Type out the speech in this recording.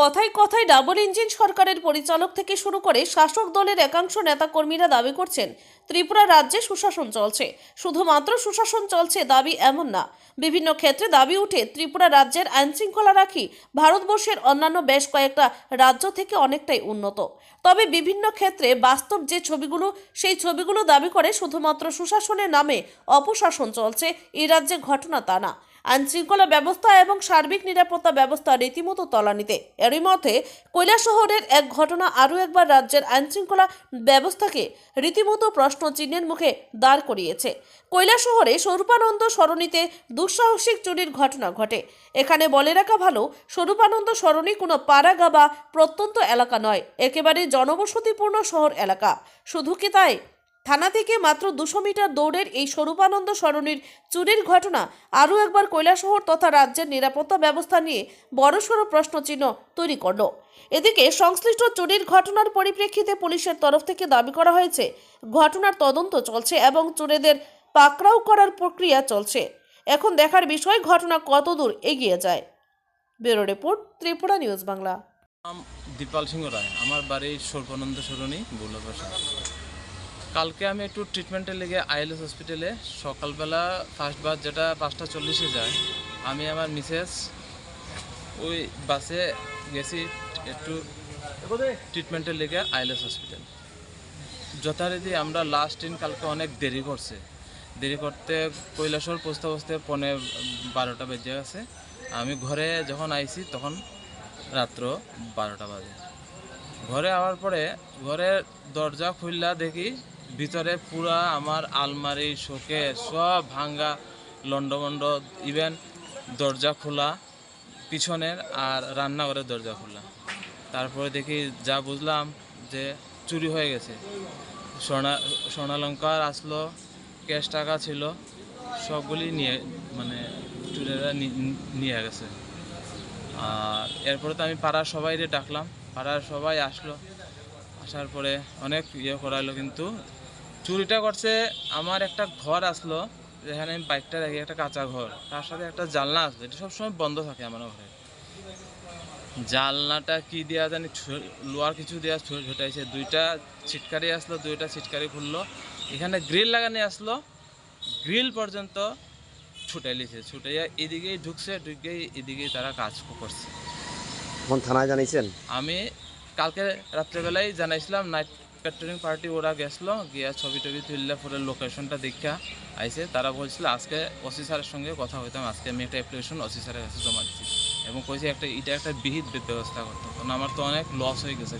কথায় কথায় double engine সরকারের পরিচালক থেকে শুরু করে শাসক দলের একাংশ নেতাকর্মীরা দাবি করছেন, ত্রিপুরা রাজ্যে সুশাসন চলছে। শুধুমাত্র সুশাসন চলছে দাবি এমন না। বিভিন্ন ক্ষেত্রে দাবি উঠে ত্রিপুরা রাজ্যের আইনশৃঙ্খলা রাখি ভারতবর্ষের অন্যান্য বেশ কয়েকটা রাজ্য থেকে অনেকটাই উন্নত। তবে বিভিন্ন ক্ষেত্রে বাস্তব যে ছবিগুলো, সেই ছবিগুলো দাবি করে শুধুমাত্র সুশাসনের নামে অপশাসন চলছে, এই রাজ্যে ঘটনা তা না। আইনশৃঙ্খলা ব্যবস্থা এবং সার্বিক নিরাপত্তা ব্যবস্থা রীতিমতো তলানিতে। এরই মধ্যে কৈলাসহরের এক ঘটনা আরও একবার রাজ্যের আইনশৃঙ্খলা ব্যবস্থাকে রীতিমতো প্রশ্ন চিহ্নের মুখে দাঁড় করিয়েছে। কৈলাসহরে স্বরূপানন্দ সরণিতে দুঃসাহসিক চুরির ঘটনা ঘটে। এখানে বলে রাখা ভালো, স্বরূপানন্দ সরণি কোনো পাড়াগা বা প্রত্যন্ত এলাকা নয়, একেবারে জনবসতিপূর্ণ শহর এলাকা। শুধু কি তাই? থানা থেকে মাত্র দুশো মিটার দৌড়ের এই স্বরূপানন্দ সরণির চুরির ঘটনা আরও একবার কৈলাসহর তথা রাজ্যের নিরাপত্তা ব্যবস্থা নিয়ে বড়সড় প্রশ্নচিহ্ন তৈরি করল। এদিকে সংশ্লিষ্ট চুরির ঘটনার পরিপ্রেক্ষিতে পুলিশের তরফ থেকে দাবি করা হয়েছে, ঘটনার তদন্ত চলছে এবং চোরেদের পাকড়াও করার প্রক্রিয়া চলছে। এখন দেখার বিষয়, ঘটনা কতদূর এগিয়ে যায়? Bureau report, Tripura news Bangla. Dipal Singha Roy. আমার বাড়ি সর্বানন্দ সরণি বুল্লবাসা কালকে আমি একটু ট্রিটমেন্টের লেগে আইএলএস হসপিটালে সকালবেলা ফার্স্ট বাস যেটা পাঁচটা চল্লিশে যায়, আমি আমার মিসেস ওই বাসে গেছি একটু ট্রিটমেন্টের লেগে আইএলএস হসপিটাল যথারীতি আমরা লাস্ট দিন কালকে অনেক দেরি করছে। দেরি করতে কৈলাসর পৌঁছতে পৌঁছতে পনে বারোটা বেজে গেছে। আমি ঘরে যখন আইছি তখন রাত্র বারোটা বাজে। ঘরে আওয়ার পরে ঘরের দরজা খুললা দেখি ভিতরে পুরা আমার আলমারি শোকে সব ভাঙ্গা লন্ডমন্ড ইভেন দরজা খোলা, পিছনের আর রান্নাঘরের দরজা খোলা। তারপরে দেখি যা বুঝলাম যে চুরি হয়ে গেছে। সোনা স্বর্ণালঙ্কার আসলো ক্যাশ টাকা ছিল, সবগুলি নিয়ে মানে চুরেরা নিয়ে গেছে। আর এরপরে তো আমি পাড়ার সবাইরে ডাকলাম। পাড়ার সবাই আসলো। আসার পরে অনেক ইয়ে করালো কিন্তু চুরিটা করছে আমার একটা ঘর আসলো যেখানে আমি বাইকটা রাখি একটা কাঁচা ঘর। তার সাথে একটা জানলা আসলো এটা সবসময় বন্ধ থাকে আমার ঘরে। জানলাটা কি দেওয়া জানি লোহার কিছু দেওয়া ছ- ঝোটাইছে। দুইটা ছিটকারি আসলো দুইটা ছিটকারি খুললো। এখানে গ্রিল লাগানি আসলো। গ্রিল পর্যন্ত ছুটাই লিছে ছুটাইয়া এদিকেই ঢুকছে ঢুকেই এদিকেই তারা কাজ করছে। এখন থানায় জানিয়েছেন আমি কালকে রাত্রেবেলায় জানাইছিলাম নাইট পেট্রোলিং পার্টি ওরা গেছিল, গিয়া ছবি টবি তুললে পরে লোকেশনটা দেখা আইসে তারা বলছিল, আজকে ওসি স্যারের সঙ্গে কথা হইতাম, আজকে আমি একটা অ্যাপ্লিকেশন ওসি স্যারের কাছে জমা দিচ্ছি এবং কইছে, একটা, এটা একটা বিহিত ব্যবস্থা করতে কারণ আমার তো অনেক লস হয়ে গেছে।